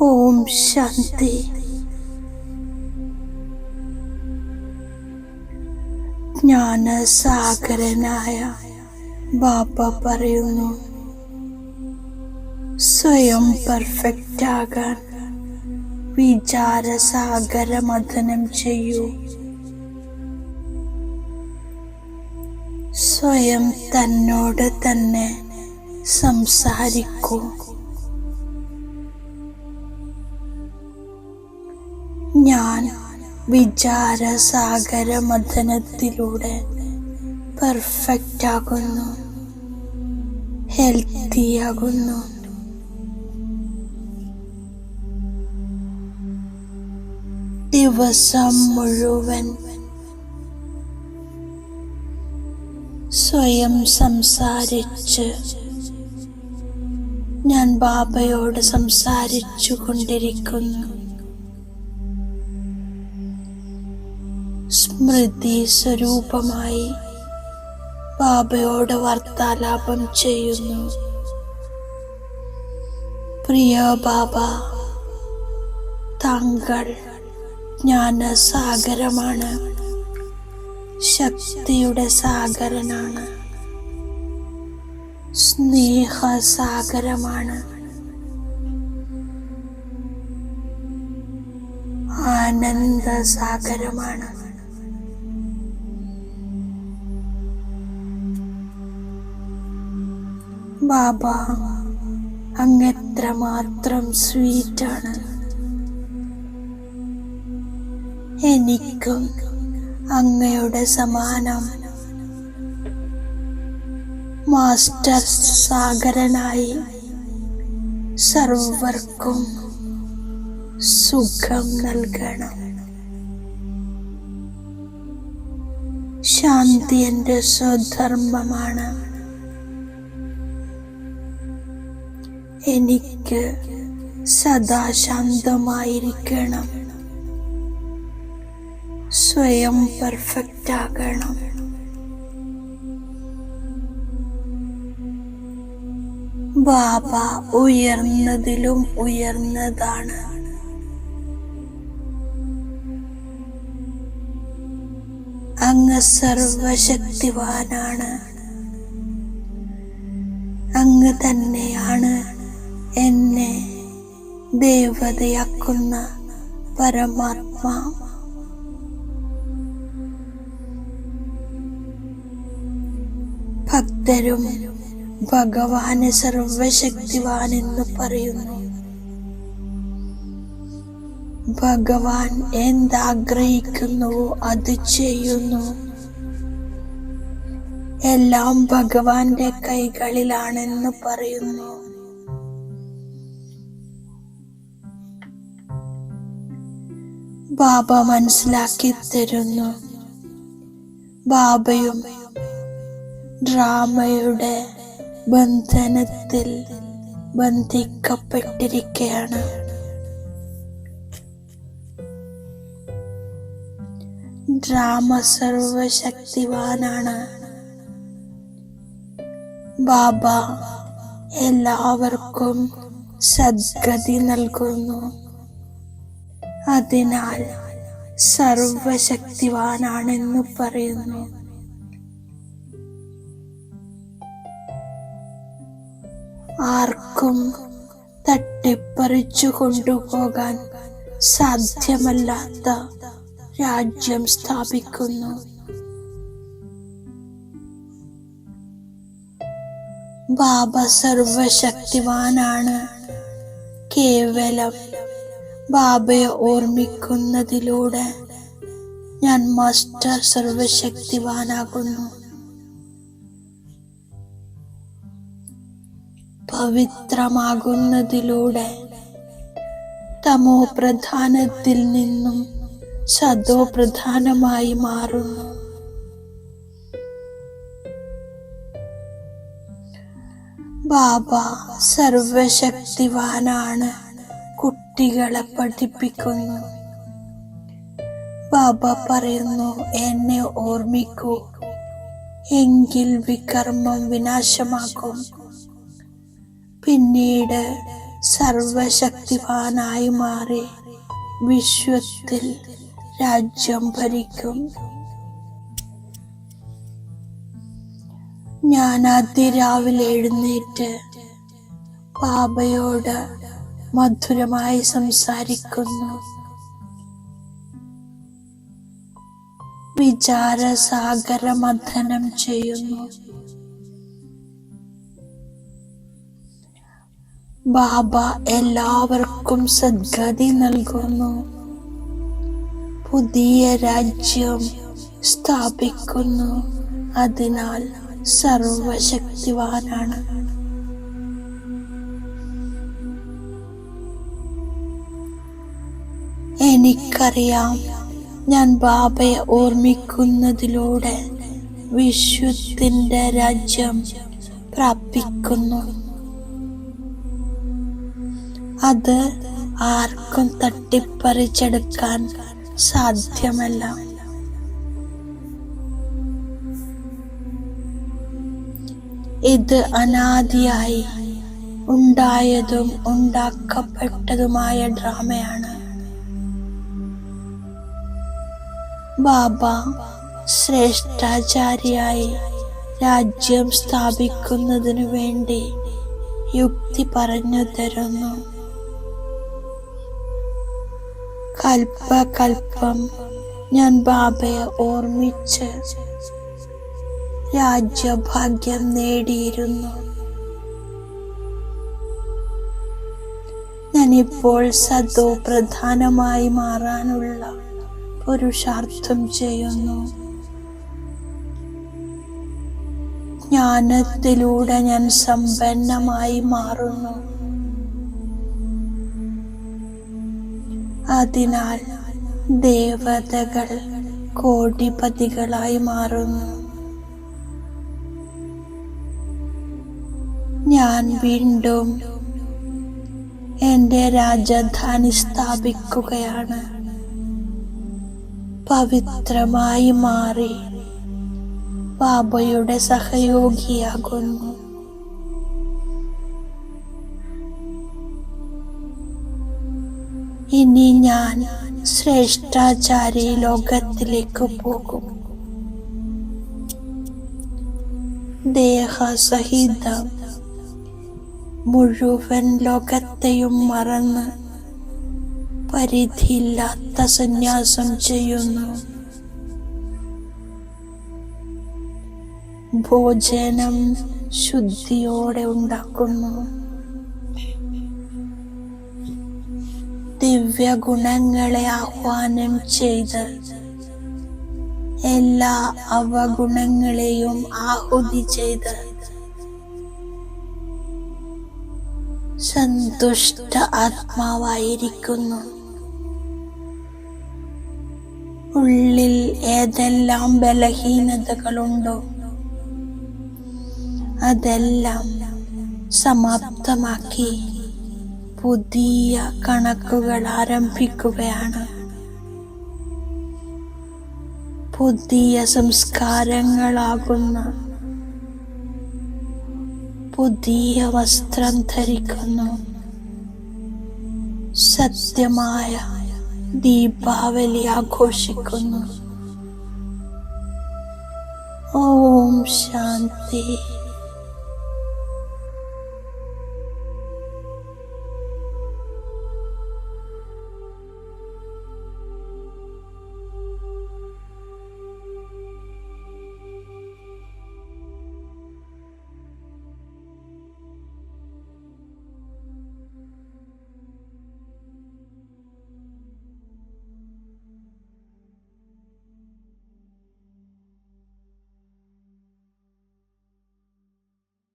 ഓം ശാന്തി. ജ്ഞാനസാഗരനായ ബാബ പറയുന്നു സ്വയം പെർഫെക്റ്റ് ആകാൻ വിചാരസാഗര മഥനം ചെയ്യൂ. സ്വയം തന്നോട് തന്നെ സംസാരിക്കൂ. ഞാൻ വിചാരസാഗര മഥനത്തിലൂടെ പെർഫെക്റ്റ് ആകുന്നു ഹെൽത്തി ആകുന്നു ദിവസം മുഴുവൻ സ്വയം സംസാരിച്ച് ഞാൻ ബാബയോട് സംസാരിച്ചു കൊണ്ടിരിക്കുന്നു സ്മൃതി സ്വരൂപമായി ബാബയോട് വാർത്താലാപം ചെയ്യുന്നു. പ്രിയ ബാബ താങ്കൾ ജ്ഞാനസാഗരമാണ്. ശക്തിയുടെ സാഗരനാണ്. സ്നേഹസാഗരമാണ്. ആനന്ദസാഗരമാണ്. ബാബ അങ്ങെത്ര മാത്രം സ്വീറ്റാണ്. എനിക്കും അങ്ങയുടെ സമാനം. മാസ്റ്റർ സാഗരനായി സർവർക്കും സുഖം നൽകണം. ശാന്തി എന്റെ സ്വധർമ്മമാണ്. എനിക്ക് സദാ ശാന്തമായിരിക്കണം സ്വയം പെർഫെക്റ്റ് ആകണം ബാബ ഉയർന്നതിലും ഉയർന്നതാണ്. അങ്ങ് സർവശക്തിവാനാണ്. അങ്ങ് തന്നെയാണ്. എന്നെ ദേവതയാക്കുന്ന പരമാത്മാ. ഭക്തരും ഭഗവാന് സർവശക്തിവാൻ എന്ന് പറയുന്നു. ഭഗവാൻ എന്താഗ്രഹിക്കുന്നുവോ അത് ചെയ്യുന്നു. എല്ലാം ഭഗവാന്റെ കൈകളിലാണെന്ന് പറയുന്നു. ബാബ മനസ്സിലാക്കി തരുന്നു. ബാബയും ഡ്രാമയുടെ ബന്ധനത്തിൽ ബന്ധിക്കപ്പെട്ടിരിക്കുകയാണ്. ഡ്രാമ സർവശക്തിവാനാണ് ബാബ. എല്ലാവർക്കും സദ്ഗതി നൽകുന്നു. അതിനാൽ സർവശക്തിവാനാണെന്ന് പറയുന്നു. ആർക്കും തട്ടിപ്പറിച്ചു കൊണ്ടുപോകാൻ സാധ്യമല്ലാത്ത രാജ്യം സ്ഥാപിക്കുന്നു. ബാബ സർവശക്തിവാനാണ് കേവലം ബാബയെ ഓർമ്മിക്കുന്നതിലൂടെ ഞാൻ മാസ്റ്റർ സർവശക്തിവാനാകുന്നു. പവിത്രമാകുന്നതിലൂടെ തമോ പ്രധാനത്തിൽ നിന്നും സദോ പ്രധാനമായി മാറുന്നു. ബാബ സർവശക്തിവാനാണ്. കുട്ടികളെ പഠിപ്പിക്കുന്നു. ബാബ പറയുന്നു എന്നെ ഓർമ്മിക്കൂ. എങ്കിൽ വികർമ്മം വിനാശമാക്കും പിന്നീട് സർവശക്തിവാനായി മാറി വിശ്വത്തിൽ രാജ്യം ഭരിക്കും. ഞാൻ അതിരാവിലെ എഴുന്നേറ്റ് ബാബയോട് മധുരമായി സംസാരിക്കുന്നു. വിചാരസാഗര മഥനം ചെയ്യുന്നു. ബാബ എല്ലാവർക്കും സദ്ഗതി നൽകുന്നു. പുതിയ രാജ്യം സ്ഥാപിക്കുന്നു. അതിനാൽ സർവശക്തിവാനാണ്. എനിക്കറിയാം. ഞാൻ ബാബയെ ഓർമ്മിക്കുന്നതിലൂടെ വിശുദ്ധിന്റെ രാജ്യം പ്രാപിക്കുന്നു. അത് ആർക്കും തട്ടിപ്പറിച്ചെടുക്കാൻ സാധ്യമല്ല. ഇത് അനാദിയായി ഉണ്ടായതും ഉണ്ടാക്കപ്പെട്ടതുമായ ഡ്രാമയാണ്. ബാബ ശ്രേഷ്ഠാചാര്യായി രാജ്യം സ്ഥാപിക്കുന്നതിനു വേണ്ടി യുക്തി പറഞ്ഞു തരുന്നു. കൽപ്പകൽപ്പം ഞാൻ ബാബയെ ഓർമ്മിച്ച് രാജ്യഭാഗ്യം നേടിയിരുന്നു. ഞാനിപ്പോൾ സദോ പ്രധാനമായി മാറാനുള്ള പുരുഷാർത്ഥം ചെയ്യുന്നു. ജ്ഞാനത്തിലൂടെ ഞാൻ സമ്പന്നമായി മാറുന്നു. അതിനാൽ ദേവതകൾ കോടിപതികളായി മാറുന്നു. ഞാൻ വീണ്ടും എന്റെ രാജധാനി സ്ഥാപിക്കുകയാണ്. പവിത്രമായി മാറി. ബാബയുടെ സഹയോഗിയാകുന്നു. ഇനി ഞാൻ ശ്രേഷ്ഠാചാരി ലോകത്തിലേക്ക് പോകും. ദേഹസഹിതം മുഴുവൻ ലോകത്തെയും മറന്ന് പരിധിയില്ലാത്ത സന്യാസം ചെയ്യുന്നു. ഭോജനം ശുദ്ധിയോടെ ഉണ്ടാക്കുന്നു. ദിവ്യ ഗുണങ്ങളെ ആഹ്വാനം ചെയ്ത് എല്ലാ അവഗുണങ്ങളെയും ആഹുതി ചെയ്ത് സന്തുഷ്ട ആത്മാവായിരിക്കുന്നു. ഉള്ളിൽ ഏതെല്ലാം ബലഹീനതകളുണ്ടോ അതെല്ലാം സമാപ്തമാക്കി പുതിയ കണക്കുകൾ ആരംഭിക്കുകയാണ്. പുതിയ സംസ്കാരങ്ങളാകുന്ന പുതിയ വസ്ത്രം ധരിക്കുന്നു. സത്യമായ ദീപാവലി ആഘോഷിക്കുന്നു ഓം ശാന്തി